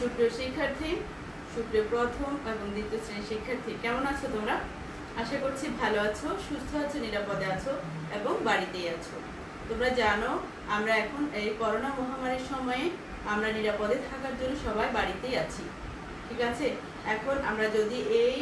সুপ্রিয় শিক্ষার্থী, সুপ্রিয় প্রথম এবং দ্বিতীয় শ্রেণির শিক্ষার্থী, কেমন আছো তোমরা? আশা করছি ভালো আছো, সুস্থ আছো, নিরাপদে আছো এবং বাড়িতেই আছো। তোমরা জানো, আমরা এখন এই করোনা মহামারীর সময়ে আমরা নিরাপদে থাকার জন্য সবাই বাড়িতেই আছি। ঠিক আছে? এখন আমরা যদি এই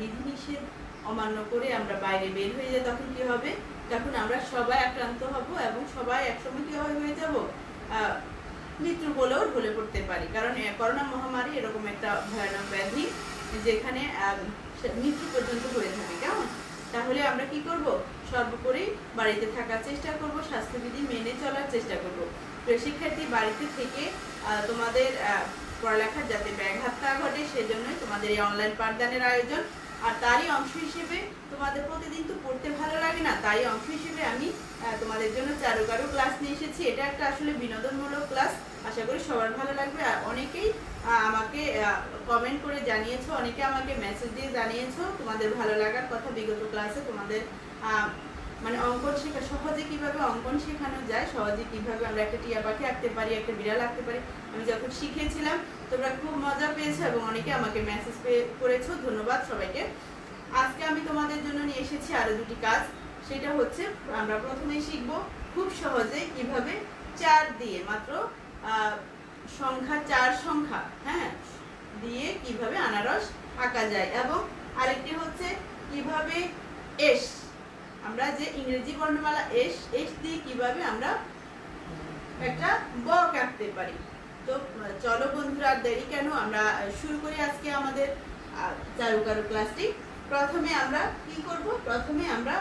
বিধিনিষেধ অমান্য করে আমরা বাইরে বের হয়ে যাই, তখন কি হবে? তখন আমরা সবাই আক্রান্ত হব এবং সবাই একসময় কি হয় যাব? মৃত্যু বলেও ঢলে পড়তে পারি। কারণ করোনা মহামারী এরকম একটা ভয়ানক ব্যাধি যেখানে মৃত্যু পর্যন্ত হয়ে থাকে, কেমন? তাহলে আমরা কি করব? সর্বোপরি বাড়িতে থাকার চেষ্টা করব, স্বাস্থ্যবিধি মেনে চলার চেষ্টা করব। শিক্ষার্থী, বাড়িতে থেকে তোমাদের পড়ালেখার যাতে ব্যাঘাত না ঘটে, সেজন্যই তোমাদের এই অনলাইন পাঠদানের আয়োজন। আর তারই অংশ হিসেবে তোমাদের প্রতিদিন তো পড়তে ভালো লাগে না তাই অংশ হিসেবে আমি তোমাদের জন্য চারুকারু ক্লাস নিয়ে এসেছি। এটা একটা আসলে বিনোদনমূলক ক্লাস আশা করি সবার ভালো লাগবে। আর অনেকেই আমাকে কমেন্ট করে জানিয়েছো, অনেকে আমাকে মেসেজ দিয়ে জানিয়েছো, তোমাদের ভালো লাগার কথা বিগত ক্লাসে তোমাদের মানে অঙ্কন শেখা, সহজে কীভাবে অঙ্কন শেখানো যায়, সহজে কীভাবে আমরা একটা টিয়া পাখি আঁকতে পারি, একটা বিড়াল আঁকতে পারি, আমি যখন শিখেছিলাম, তোমরা খুব মজা পেয়েছ এবং অনেকে আমাকে মেসেজ পেয়ে করেছ, ধন্যবাদ সবাইকে। আজকে আমি তোমাদের জন্য নিয়ে এসেছি আরও দুটি কাজ, সেটা হচ্ছে আমরা প্রথমেই শিখব খুব সহজে কীভাবে চার দিয়ে, মাত্র সংখ্যা চার সংখ্যা হ্যাঁ দিয়ে কীভাবে আনারস আঁকা যায়, এবং আরেকটি হচ্ছে কীভাবে এস আমরা যে ইংরেজি বর্ণমালা এস এস দিয়ে কীভাবে আমরা একটা বক আঁকতে পারি। তো, চলো বন্ধুরা দেরি কেন? আমরা শুরু করি আজকে আমাদের চারুকারু ক্লাসটি। প্রথমে আমরা কি করব? প্রথমে আমরা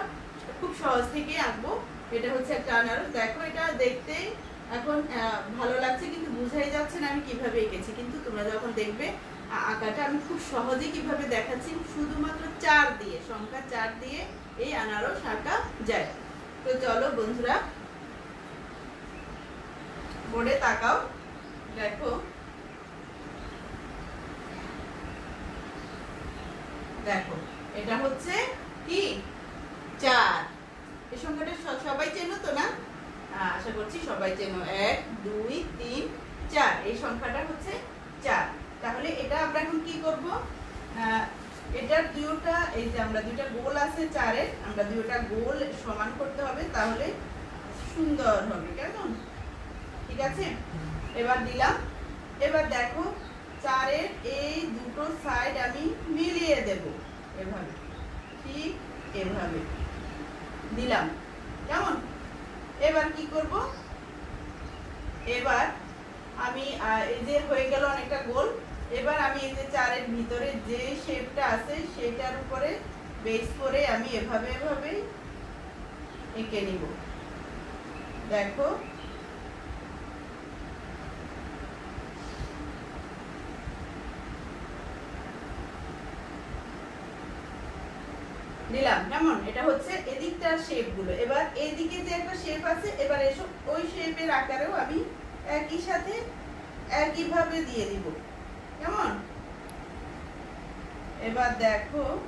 খুব সহজ থেকে আঁকবো। এটা হচ্ছে একটা আনারস। দেখো, এটা দেখতে এখন ভালো লাগছে, কিন্তু বুঝাই যাচ্ছে না আমি কীভাবে এঁকেছি। কিন্তু তোমরা যখন দেখবে আঁকাটা আমি খুব সহজে কীভাবে দেখাচ্ছি? শুধুমাত্র চার দিয়ে, সংখ্যা চার দিয়ে এই আনারস আঁকা যায়। তো চলো বন্ধুরা, বোর্ডে তাকাও, দেখো। দেখো, এটা হচ্ছে কি? চার। এই সংখ্যাটা সবাই চেনো তো না? আশা করছি সবাই চেনো। এক, দুই, তিন, চার। এই সংখ্যাটা হচ্ছে চার। তাহলে এটা আমরা এখন কি করব? এটার দুইটা, এই যে আমরা দুইটা গোল আছে চারের আমরা দুইটা গোল সমান করতে হবে, তাহলে সুন্দর হবে, কেমন? ঠিক আছে? এবার দিলাম। এবার দেখো, চারের এই দুটো সাইড আমি মিলিয়ে দেব এভাবে। ঠিক এভাবে। দিলাম। কেমন? এবার কি করব? এবার আমি এই যে হয়ে গেল অনেকটা গোল এবার আমি এই যে চারের ভিতরে যে শেপটা আছে সেটার উপরে বেস করে আমি এভাবে এভাবে এঁকে নিব। দেখো। নিলাম। কেমন? এটা হচ্ছে এদিকটার শেপগুলো এবার এদিকে যে একটা শেপ আছে, এবার এসব ওই শেপের আকারেও আমি একই সাথে একইভাবে দিয়ে দিব। এবার দেখো।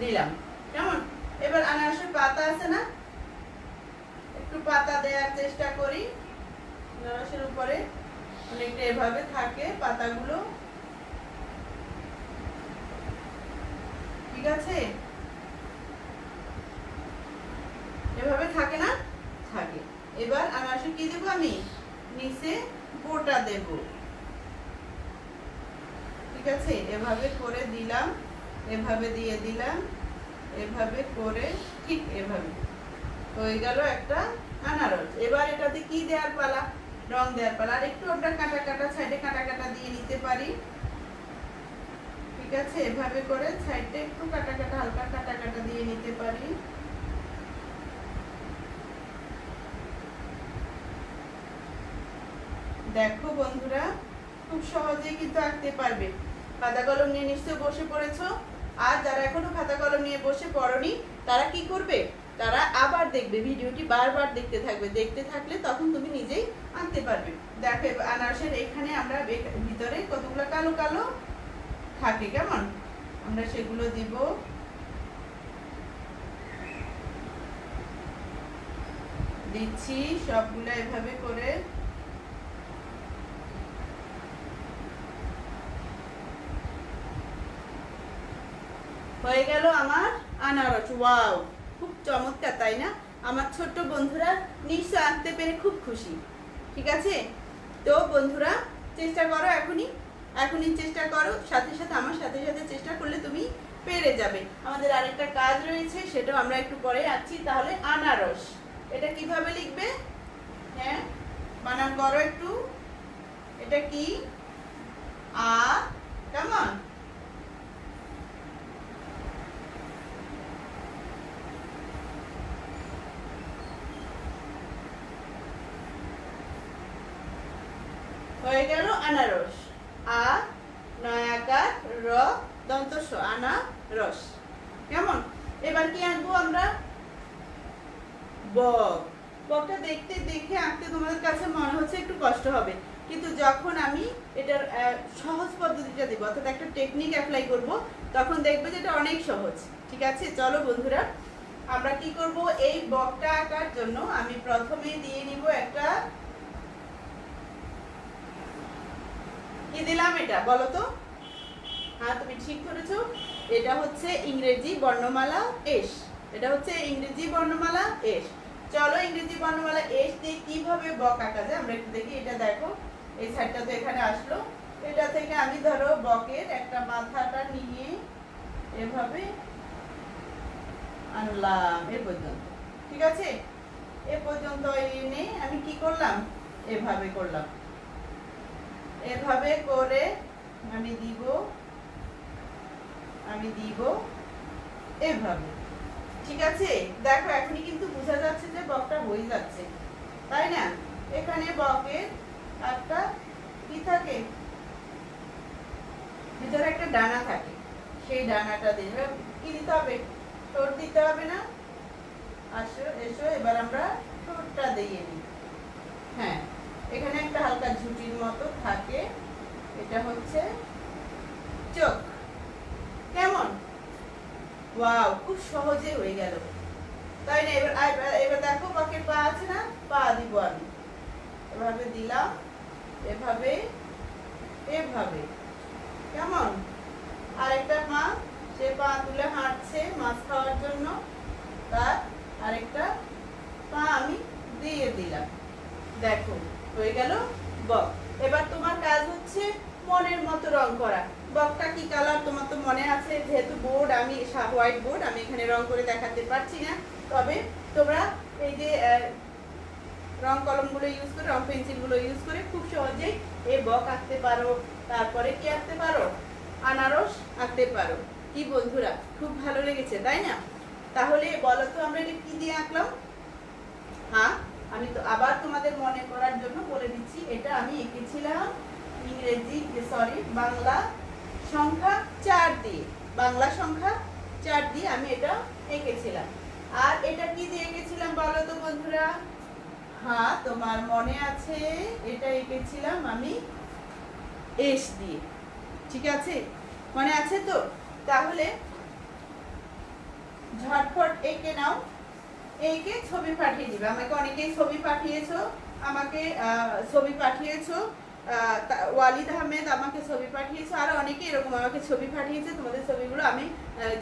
দিলাম। কেমন? এবার আনারসের পাতা আছে না? একটু পাতা দেওয়ার চেষ্টা করি। আনারসের উপরে অনেকটা এভাবে থাকে পাতাগুলো। ঠিক আছে? এভাবে থাকে না? থাকে। এবার আনারসে কি দেবো আমি? নিচে গোটা দেব। ঠিক আছে? এভাবে করে দিলাম, এভাবে দিয়ে দিলাম, এভাবে করে ঠিক এভাবে। হয়ে গেল একটা আনারস। এবার এটাতে কি দেওয়ার পালা? রং দেওয়ার পালা। আর একটু আমরা কাটা কাটা সাইডে কাটা কাটা দিয়ে নিতে পারি। ঠিক আছে? এভাবে করে সাইডে একটু কাটা কাটা, হালকা কাটা কাটা দিয়ে নিতে পারি। দেখো বন্ধুরা, খুব সহজেই কিন্তু আঁকতে পারবে। খাতা কলম নিয়ে নিশ্চয় বসে পড়েছো? আর যারা এখনও খাতা কলম নিয়ে বসে পড়নি, তারা কি করবে? তারা আবার দেখবে, ভিডিওটি বারবার দেখতে থাকবে। দেখতে থাকলে তখন তুমি নিজেই আনতে পারবে। দেখো আনারসের এখানে আমরা ভিতরে কতগুলো কালো কালো থাকে কেমন? আমরা সেগুলো দিব। দিচ্ছি সবগুলো এভাবে করে। হয়ে গেল আমার আনারস। ওয়াও, খুব চমৎকার, তাই না? আমার ছোট্ট বন্ধুরা নিশ্চয় আঁকতে পেরে খুব খুশি। ঠিক আছে? তো বন্ধুরা, চেষ্টা করো এখনই এখনই চেষ্টা করো, সাথে সাথে, আমার সাথে সাথে চেষ্টা করলে তুমি পেরে যাবে। আমাদের আরেকটা কাজ রয়েছে, সেটাও আমরা একটু পরে আছি তাহলে আনারস। এটা কীভাবে লিখবে? হ্যাঁ বানান করো একটু। এটা কি? আ কেমন হয়ে গেল আনারস। আ নয়াকার র দন্তস আনা রস কেমন? এবার কি আঁকবো আমরা? বক। বকটা দেখতে দেখে আঁকতে তোমাদের কাছে মনে হচ্ছে একটু কষ্ট হবে। কিন্তু যখন আমি এটার সহজ পদ্ধতিটা দিব, অর্থাৎ একটা টেকনিক অ্যাপ্লাই করব, তখন দেখবে যে এটা অনেক সহজ। ঠিক আছে? চলো বন্ধুরা, আমরা কি করব? এই বকটা আঁকার জন্য আমি প্রথমে দিয়ে নিব একটা কি দিলাম এটা? বলো তো। হ্যাঁ তুমি ঠিক ধরেছো। এটা হচ্ছে ইংরেজি বর্ণমালা এস। এটা হচ্ছে ইংরেজি বর্ণমালা এস। চলো ইংরেজি বর্ণমালা এস দিয়ে কীভাবে বক আঁকা যায় আমরা একটু দেখি। এটা দেখো। এই সাইডটা তো এখানে আসলো। এটা থেকে আমি ধরো বকের একটা মাথাটা নিয়ে এভাবে আনলাম। এ পর্যন্ত। ঠিক আছে? এ পর্যন্ত এনে আমি কি করলাম? এভাবে করলাম। এভাবে করে আমি দিব আমি দিব, এভাবে। ঠিক আছে? দেখো, এখনই কিন্তু বোঝা যাচ্ছে যে বকটা হয়ে যাচ্ছে, তাই না? এখানে বকের একটা কি থাকে, ভিতরে একটা ডানা থাকে, সেই ডানাটা দিয়ে। কি দিতে হবে? ঠোঁট দিতে হবে না? আসো, এসো, এবার আমরা ঠোঁটটা দিয়ে নিই। হ্যাঁ। এখানে একটা হালকা ঝুটির মতো থাকে। এটা হচ্ছে চোখ। কেমন? ওয়াও, খুব সহজে হয়ে গেল। তাই না? এবার এবার- দেখো বাকের পা আছে না? পা দিব আমি। এভাবে দিলাম, এভাবে এভাবে। কেমন? আরেকটা মা সে পা তুলে হাঁটছে মাছ খাওয়ার জন্য, তার আরেকটা পা আমি দিয়ে দেখো, হয়ে গেল বক। এবার তোমার কাজ হচ্ছে মনের মতো রং করা। বকটা কি কালার? তোমার তো মনে আছে, যেহেতু বোর্ড, আমি হোয়াইট বোর্ড, আমি এখানে রং করে দেখাতে পারছি না। তবে তোমরা এই যে রং কলমগুলো ইউজ করে, রং পেন্সিলগুলো ইউজ করে খুব সহজেই এই বক আঁকতে পারো, তারপরে কি আঁকতে পারো? আনারস আঁকতে পারো। কি বন্ধুরা, খুব ভালো লেগেছে, তাই না? তাহলে বলো তো আমরা এটা কি দিয়ে আঁকলাম? হ্যাঁ? আমি তো আবার তোমাদের মনে করার জন্য বলে দিচ্ছি, এটা আমি এঁকেছিলাম ইংরেজি সরি বাংলা সংখ্যা চার দিয়ে। বাংলা সংখ্যা চার দিয়ে আমি এটা এঁকেছিলাম। আর এটা কি দিয়ে এঁকেছিলাম বলো তো বন্ধুরা? হ্যাঁ তোমার মনে আছে, এটা এঁকেছিলাম আমি এস দিয়ে। ঠিক আছে? মনে আছে তো? তাহলে ঝটফট এঁকে নাও। এঁকে ছবি পাঠিয়ে দিবে। আমাকে অনেকেই ছবি পাঠিয়েছো, আমাকে ছবি পাঠিয়েছো ওয়ালিদ আহমেদ আমাকে ছবি পাঠিয়েছে, আরও অনেকে এরকম আমাকে ছবি পাঠিয়েছে। তোমাদের ছবিগুলো আমি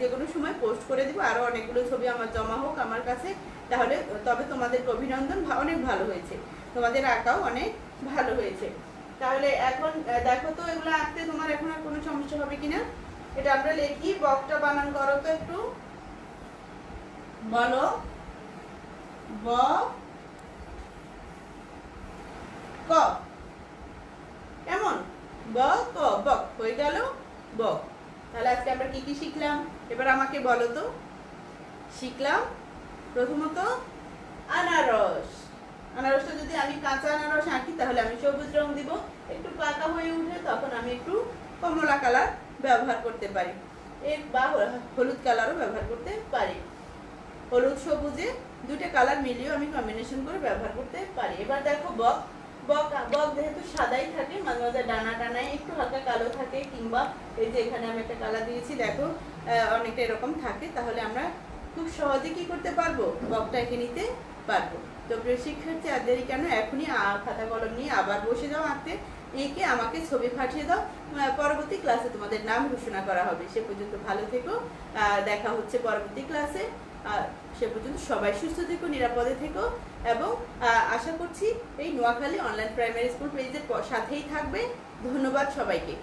যে কোনো সময় পোস্ট করে দিব আরও অনেকগুলো ছবি আমার জমা হোক আমার কাছে। তাহলে, তবে তোমাদের অভিনন্দন অনেক ভালো হয়েছে। তোমাদের আঁকাও অনেক ভালো হয়েছে। তাহলে এখন দেখো তো এগুলো আঁকতে তোমার এখন আর কোনো সমস্যা হবে কিনা? এটা আমরা লিখি, বকটা বানান করো তো একটু। বলো। ব, ক। কেমন? ব, ক বক হয়ে গেল বক তাহলে আজকে আমরা কি কি শিখলাম? এবার আমাকে বলো তো। শিখলাম প্রথমত আনারস। আনারসটা যদি আমি কাঁচা আনারস আঁকি, তাহলে আমি সবুজ রং দিব। একটু পাকা হয়ে উঠে তখন আমি একটু কমলা কালার ব্যবহার করতে পারি। এর বা হলুদ কালারও ব্যবহার করতে পারি। হলুদ, সবুজে দুটো কালার মিলিয়েও আমি কম্বিনেশন করে ব্যবহার করতে পারি। এবার দেখো বক। বক বক যেহেতু সাদাই থাকে, মাঝে মাঝে ডানা টানায় একটু হালকা কালো থাকে, কিংবা এই যে এখানে আমি একটা কালার দিয়েছি, দেখো অনেকটা এরকম থাকে। তাহলে আমরা খুব সহজে কি করতে পারব? বকটা এঁকে নিতে পারব। তো প্রিয় শিক্ষার্থী আদেরই কেন? এখনই খাতা কলম নিয়ে আবার বসে যাও আঁকতে। এঁকে আমাকে ছবি পাঠিয়ে দাও। পরবর্তী ক্লাসে তোমাদের নাম ঘোষণা করা হবে। সে পর্যন্ত ভালো থেকো। দেখা হচ্ছে পরবর্তী ক্লাসে সে পর্যন্ত সবাই সুস্থ থেকো, নিরাপদে থেকো এবং আশা করছি এই নোয়াখালী অনলাইন প্রাইমারি স্কুল পেজের সাথেই থাকবে। ধন্যবাদ সবাইকে।